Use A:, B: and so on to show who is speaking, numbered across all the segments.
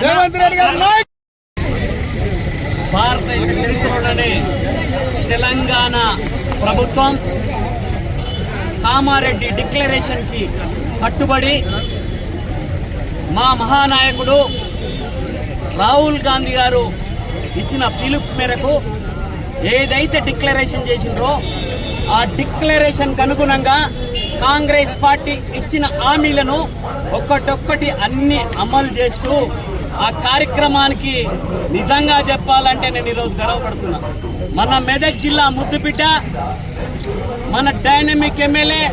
A: రేవంత్ రెడ్డి గారి నాయకత్వం
B: భారతదేశ చరిత్రలోనే తెలంగాణ ప్రభుత్వం కామారెడ్డి డిక్లరేషన్కి కట్టుబడి మా మహానాయకుడు రాహుల్ గాంధీ గారు ఇచ్చిన పిలుపు మేరకు ఏదైతే డిక్లరేషన్ చేసిండ్రో ఆ డిక్లరేషన్కి అనుగుణంగా కాంగ్రెస్ పార్టీ ఇచ్చిన హామీలను ఒక్కటొక్కటి అన్ని అమలు చేస్తూ ఆ కార్యక్రమానికి నిజంగా చెప్పాలంటే నేను ఈరోజు గర్వపడుతున్నా. మన మెదక్ జిల్లా ముద్దుబిడ్డ మన డైనమిక్ ఎమ్మెల్యే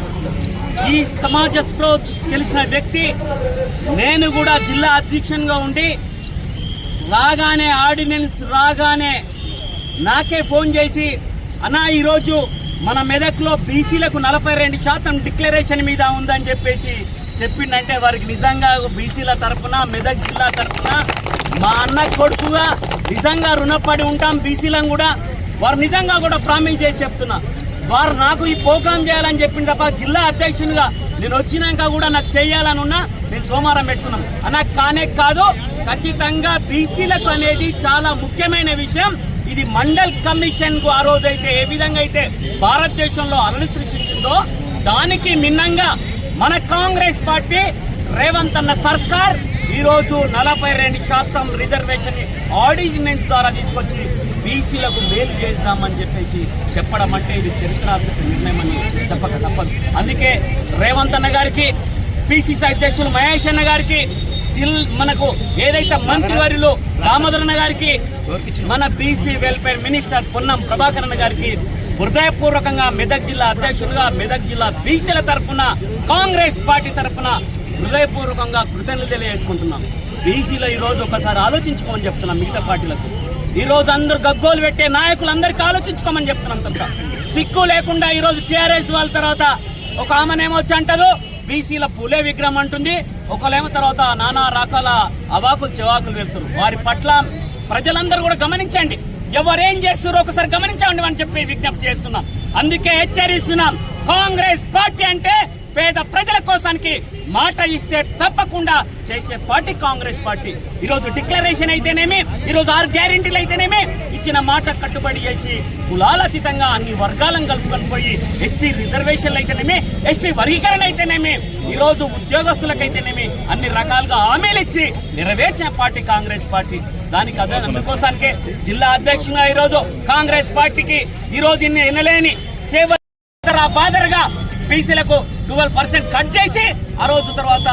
B: ఈ సమాజ స్ప్రో తెలిసిన వ్యక్తి నేను కూడా జిల్లా అధ్యక్షునిగా ఉండి రాగానే ఆర్డినెన్స్ రాగానే నాకే ఫోన్ చేసి అన్నా ఈరోజు మన మెదక్లో బీసీలకు నలభై రెండు శాతం డిక్లరేషన్ మీద ఉందని చెప్పేసి చెప్పిండంటే వారికి నిజంగా బీసీల తరఫున మెదక్ జిల్లా తరఫున మా అన్న కొడుకుగా నిజంగా రుణపడి ఉంటాం బీసీలను కూడా. వారు నిజంగా కూడా ప్రామిస్ చేసి చెప్తున్నా. వారు నాకు ఈ ప్రోగ్రాం చేయాలని చెప్పిన తప్ప జిల్లా అధ్యక్షునిగా నేను వచ్చినాక కూడా నాకు చేయాలని ఉన్నా నేను సోమవారం పెట్టుకున్నాను అన్న కానే కాదు ఖచ్చితంగా బీసీలకు అనేది చాలా ముఖ్యమైన విషయం. ఇది మండల్ కమిషన్కు ఆ రోజైతే ఏ విధంగా అయితే భారతదేశంలో అలలు సృష్టించిందో దానికి మిన్నంగా మన కాంగ్రెస్ పార్టీ రేవంత్ అన్న సర్కార్ ఈ రోజు నలభై రెండు శాతం రిజర్వేషన్ ఆర్డినెన్స్ ద్వారా తీసుకొచ్చి బీసీలకు మేలు చేద్దామని చెప్పేసి చెప్పడం అంటే ఇది చరిత్రాత్మక నిర్ణయం అని చెప్పక తప్పదు. అందుకే రేవంత్ అన్న గారికి పిసిసి అధ్యక్షులు మహేష్ అన్న గారికి జిల్ మనకు ఏదైతే మంత్రివర్యులు దామోదరన్న గారికి మన BC welfare minister Ponnam Prabhakar అన్న గారికి హృదయపూర్వకంగా మెదక్ జిల్లా అధ్యక్షులుగా మెదక్ జిల్లా బీసీల తరఫున కాంగ్రెస్ పార్టీ తరఫున హృదయపూర్వకంగా కృతజ్ఞతలు తెలియజేసుకుంటున్నాం. బీసీలో ఈ రోజు ఒకసారి ఆలోచించుకోమని చెప్తున్నాం మిగతా పార్టీలకు. ఈ రోజు అందరు గగ్గోలు పెట్టే నాయకులందరికీ ఆలోచించుకోమని చెప్తున్నాం తప్ప. సిక్కు లేకుండా ఈ రోజు టీఆర్ఎస్ వాళ్ళ తర్వాత ఒక ఆమెనేమో అంటారు బీసీల పులే విగ్రహం అంటుంది. ఒకలేమో తర్వాత నానా రకాల అవాకులు చెవాకులు వెళ్తారు వారి పట్ల ప్రజలందరూ కూడా గమనించండి. ఎవరేం చేస్తున్నారో ఒకసారి గమనించండి అని చెప్పి విజ్ఞప్తి చేస్తున్నాం. అందుకే హెచ్చరిస్తున్నాం. కాంగ్రెస్ పార్టీ అంటే పేద ప్రజల కోసానికి మాట ఇస్తే తప్పకుండా చేసే పార్టీ కాంగ్రెస్ పార్టీ. ఈ రోజు డిక్లరేషన్ అయితేనేమి ఈ రోజు ఆరు గ్యారెంటీలు అయితేనేమి ఇచ్చిన మాట కట్టుబడి చేసి కులాలతీతంగా అన్ని వర్గాలను కలుపుకొని పోయి ఎస్సీ రిజర్వేషన్లు అయితేనేమి ఎస్సీ వర్గీకరణ అయితేనేమి ఈ రోజు ఉద్యోగస్తులకైతేనేమి అన్ని రకాలుగా హామీలు ఇచ్చి నెరవేర్చిన పార్టీ కాంగ్రెస్ పార్టీ. దానికి అదే అందుకోసానికే జిల్లా అధ్యక్షుగా ఈ రోజు కాంగ్రెస్ పార్టీకి ఈ రోజు ఇన్ని ఎన్నలేని సేవ బాదరగా బీసీలకు ట్వెల్వ్ పర్సెంట్ కట్ చేసి ఆ రోజు తర్వాత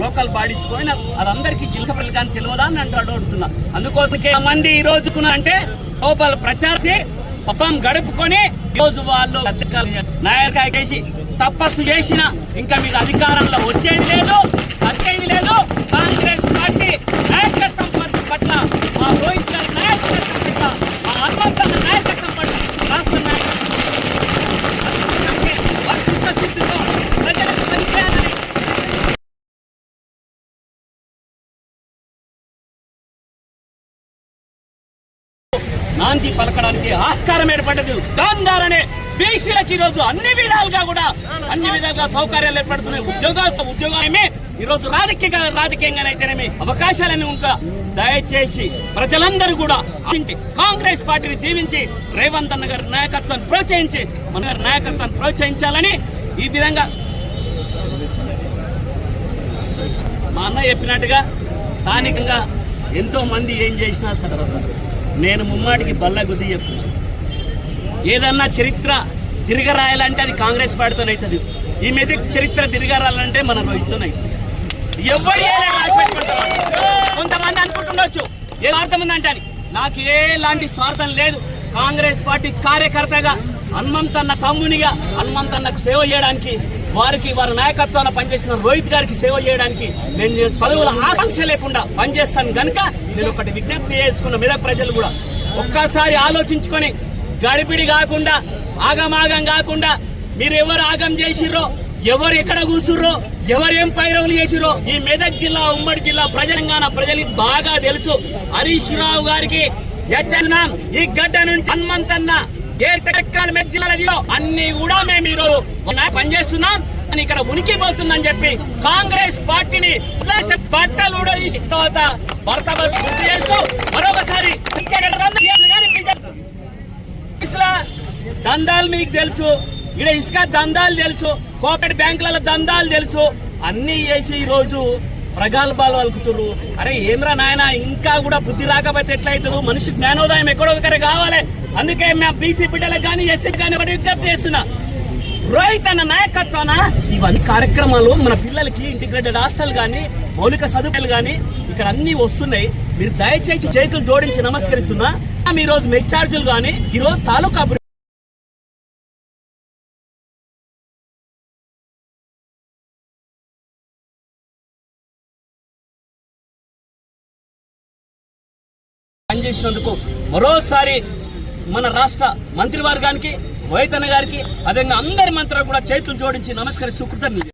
B: లోకల్ బాడీస్ పోయిన అదందరికీ జిల్స కానీ తెలియదా అని అంటూ అడుగుతున్నా అందుకోసకే మంది ఈ రోజుకున్న అంటే లోపల ప్రచారం పబ్బం గడుపుకొని రోజు వాళ్ళు నాయకాయ చేసి తపస్సు చేసిన ఇంకా మీకు అధికారంలో వచ్చేది లేదు సచ్చేది లేదు. కాంగ్రెస్ పార్టీ నాయకత్వం పట్ల మా రోహిత్ గారి నాయకత్వం పట్ల మా హనుమంతన్న నాయకత్వం పట్ల రాష్ట్ర నాయకత్వం వర్షిత స్థితిలో ప్రజలకు పనిచేయాలని నాంది పలకడానికి ఆస్కారం ఏర్పడ్డది దాని ద్వారానే బీసీలకు ఈ రోజు అన్ని విధాలుగా కూడా అన్ని విధాలుగా సౌకర్యాలు ఏర్పడుతున్నాయి. ఉద్యోగాలు ఉద్యోగమే ఈ రోజు రాజకీయ రాజకీయంగానైతేనేమి అవకాశాలన్నీ ఉంటా. దయచేసి ప్రజలందరూ కూడా కాంగ్రెస్ పార్టీని దీవించి రేవంత్ అన్న గారి నాయకత్వాన్ని ప్రోత్సహించి మన గారి నాయకత్వాన్ని ప్రోత్సహించాలని ఈ విధంగా మా అన్న చెప్పినట్టుగా స్థానికంగా ఎంతో మంది ఏం చేసినా సరే నేను ముమ్మాటికి బల్ల గుద్ది చెప్తున్నాను ఏదన్నా చరిత్ర తిరగరాయాలంటే అది కాంగ్రెస్ పార్టీతోనే అవుతుంది. ఈ మీద చరిత్ర తిరగరాలంటే మన రోహిత్తోనవుతుంది ఎవరు కొంతమంది అనుకుంటుండొచ్చు. ఏ స్వార్థం ఉందంటే నాకు ఎలాంటి స్వార్థం లేదు. కాంగ్రెస్ పార్టీ కార్యకర్తగా హనుమంతన్న తమ్మునిగా హనుమంతన్నకు సేవ చేయడానికి వారికి వారి నాయకత్వాన్ని పనిచేసిన రోహిత్ గారికి సేవ చేయడానికి నేను పదవుల ఆకాంక్ష లేకుండా పనిచేస్తాను గనుక నేను ఒకటి విజ్ఞప్తి చేసుకున్న మీద ప్రజలు కూడా ఒక్కసారి ఆలోచించుకొని గడిపిడి కాకుండా ఆగమాగం కాకుండా మీరు ఎవరు ఆగం చేసిర్రో ఎవరు ఎక్కడ కూర్చుర్రో ఎవరు ఏం పైరవులు చేసిరో ఈ మెదక్ జిల్లా ఉమ్మడి జిల్లా ప్రజలంగాణ ప్రజలకు బాగా తెలుసు. హరీష్ రావు గారికి హెచ్చరినాం ఈ గడ్డ నుంచి హనుమంతన్న ఏ తెలంగాణ అన్ని కూడా మేము ఈరోజు పనిచేస్తున్నాం అని ఇక్కడ ఉనికి పోతుందని చెప్పి కాంగ్రెస్ పార్టీని బట్టలు ఊడదీసిన తర్వాత భర్త గుర్తు చేస్తూ మరొకసారి దందాలు మీకు తెలుసు. ఇక్కడ ఇసుక దందాలు తెలుసు. కోకటి బ్యాంకుల దందాలు తెలుసు. అన్ని చేసి ఈ రోజు ప్రగల్భాలు వలుకుతుర్రు. అరే ఏమ్రా నాయన ఇంకా కూడా బుద్ధి రాకపోతే ఎట్లయితుంది? మనిషి జ్ఞానోదయం ఎక్కడొకరే కావాలి. అందుకే మేము బీసీ బిడ్డలకు కానీ ఎస్సీ కానీ విజ్ఞప్తి చేస్తున్నా. రోహిత్ అన్న నాయకత్వాన ఇవన్నీ కార్యక్రమాలు మన పిల్లలకి ఇంటిగ్రేటెడ్ హాస్టల్ కానీ మౌలిక సదుపాయాలు కానీ ఇక్కడ అన్ని వస్తున్నాయి. మీరు దయచేసి చేతులు జోడించి నమస్కరిస్తున్నా. ఈ రోజు మెస్ ఛార్జీలు గానీ ఈ రోజు తాలూకా పనిచేసినందుకు మరోసారి మన రాష్ట్ర మంత్రివర్గానికి వైతన్న గారికి అదేవిధంగా అందరి మంత్రులకు కూడా చేతులు జోడించి నమస్కరిస్తూ కృతజ్ఞతలు.